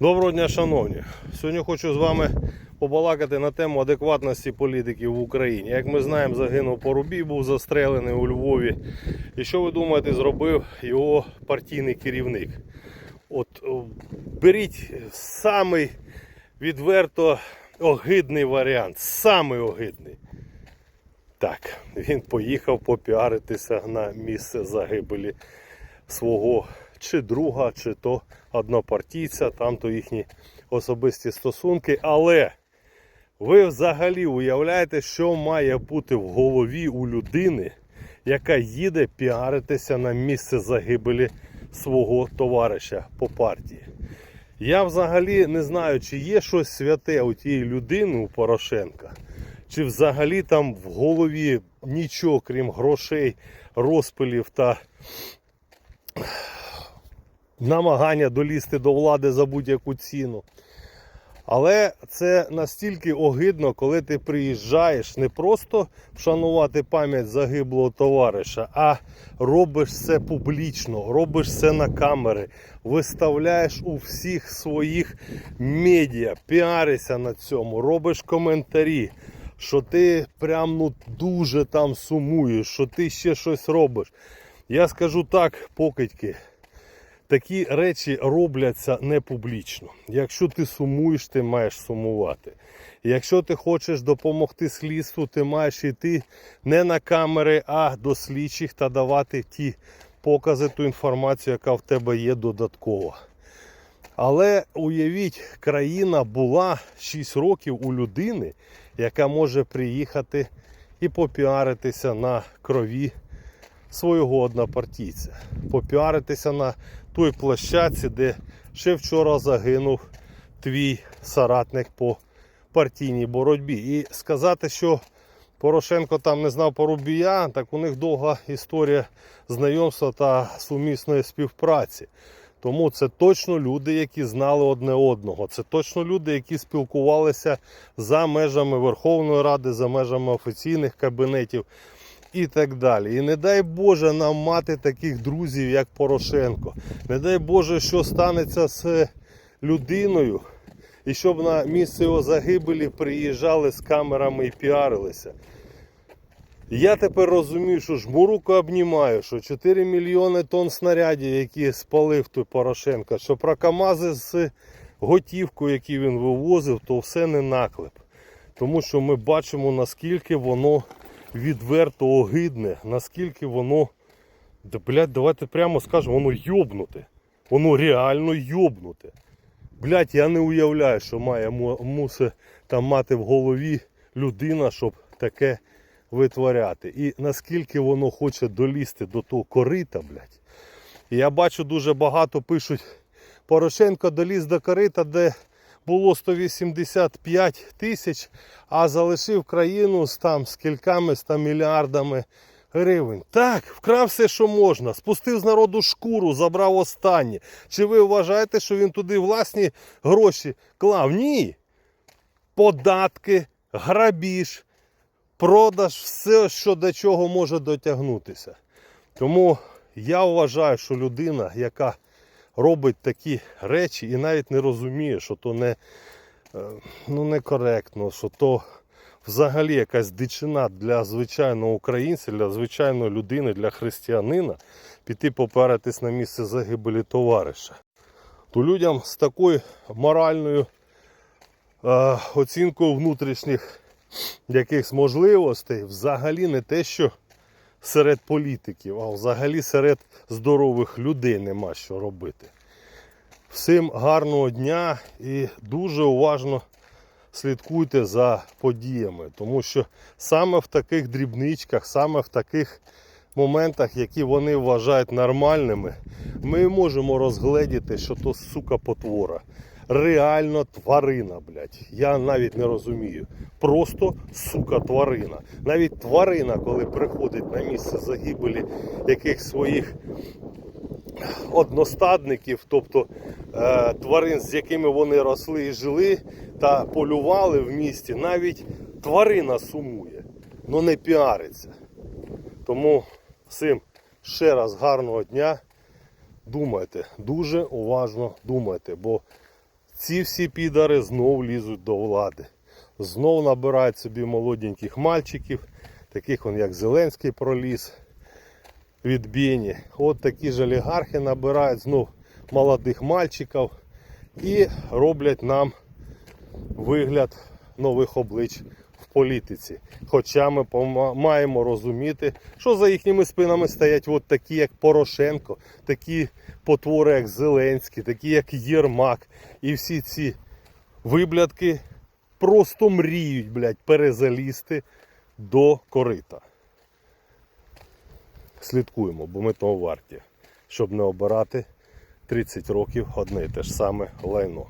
Доброго дня, шановні. Сьогодні хочу з вами побалакати на тему адекватності політиків в Україні. Як ми знаємо, загинув Порубій, був застрелений у Львові. І що ви думаєте, зробив його партійний керівник? От беріть самий відверто огидний варіант, самий огидний. Так, він поїхав попіаритися на місце загибелі свого чи друга, чи то однопартійця, там то їхні особисті стосунки. Але ви взагалі уявляєте, що має бути в голові у людини, яка їде піаритися на місце загибелі свого товариша по партії. Я взагалі не знаю, чи є щось святе у тієї людини, у Порошенка, чи взагалі там в голові нічого, крім грошей, розпилів та намагання долізти до влади за будь-яку ціну. Але це настільки огидно, коли ти приїжджаєш не просто вшанувати пам'ять загиблого товариша, а робиш це публічно, робиш це на камери, виставляєш у всіх своїх медіа, піаришся на цьому, робиш коментарі, що ти прям ну дуже там сумуєш, що ти ще щось робиш. Я скажу так, покидьки. Такі речі робляться не публічно. Якщо ти сумуєш, ти маєш сумувати. Якщо ти хочеш допомогти слідству, ти маєш йти не на камери, а до слідчих та давати ті покази, ту інформацію, яка в тебе є додатково. Але уявіть, країна була 6 років у людини, яка може приїхати і попіаритися на крові свого однопартійця, попіаритися на той площадці, де ще вчора загинув твій соратник по партійній боротьбі. І сказати, що Порошенко там не знав Порубія, так у них довга історія знайомства та сумісної співпраці. Тому це точно люди, які знали одне одного. Це точно люди, які спілкувалися за межами Верховної Ради, за межами офіційних кабінетів і так далі. І не дай Боже нам мати таких друзів, як Порошенко. Не дай Боже, що станеться з людиною, і щоб на місце його загибелі приїжджали з камерами і піарилися. Я тепер розумію, що жмуруку обнімаю, що 4 мільйони тонн снарядів, які спалив той Порошенко, що про КАМАЗи з готівкою, які він вивозив, то все не наклеп. Тому що ми бачимо, наскільки воно відверто огидне, наскільки воно. Да, блядь, давайте прямо скажемо, воно йобнуте. Воно реально йобнуте. Блядь, я не уявляю, що має му- мусить там мати в голові людина, щоб таке витворяти. І наскільки воно хоче долізти до того корита, блядь. І я бачу дуже багато пишуть, Порошенко доліз до корита, де було 185 тисяч, а залишив країну з там з кільками мільярдами гривень. Так, вкрав все, що можна, спустив з народу шкуру, забрав останнє. Чи ви вважаєте, що він туди власні гроші клав? Ні. Податки, грабіж, продаж, все, що до чого може дотягнутися. Тому я вважаю, що людина, яка робить такі речі і навіть не розуміє, що то не, е, ну, некоректно, що то взагалі якась дичина для звичайного українця, для звичайної людини, для християнина піти поперетись на місце загибелі товариша. То людям з такою моральною е, оцінкою внутрішніх якихось можливостей взагалі не те, що серед політиків, а взагалі серед здорових людей нема що робити. Всім гарного дня і дуже уважно слідкуйте за подіями, тому що саме в таких дрібничках, саме в таких моментах, які вони вважають нормальними, ми можемо розгледіти, що то сука потвора. Реально тварина, блядь. Я навіть не розумію. Просто сука тварина. Навіть тварина, коли приходить на місце загибелі яких своїх одностадників, тобто е, тварин, з якими вони росли і жили та полювали в місті, навіть тварина сумує, але не піариться. Тому всім ще раз гарного дня. Думайте, дуже уважно думайте, бо ці всі підари знов лізуть до влади. Знов набирають собі молоденьких мальчиків, таких он, як Зеленський проліз від Бені. От такі ж олігархи набирають знов молодих мальчиків і роблять нам вигляд нових облич в політиці. Хоча ми маємо розуміти, що за їхніми спинами стоять от такі, як Порошенко, такі потвори, як Зеленський, такі, як Єрмак. І всі ці виблядки просто мріють, блядь, перезалізти до корита. Слідкуємо, бо ми того варті, щоб не обирати 30 років одне і те ж саме лайно.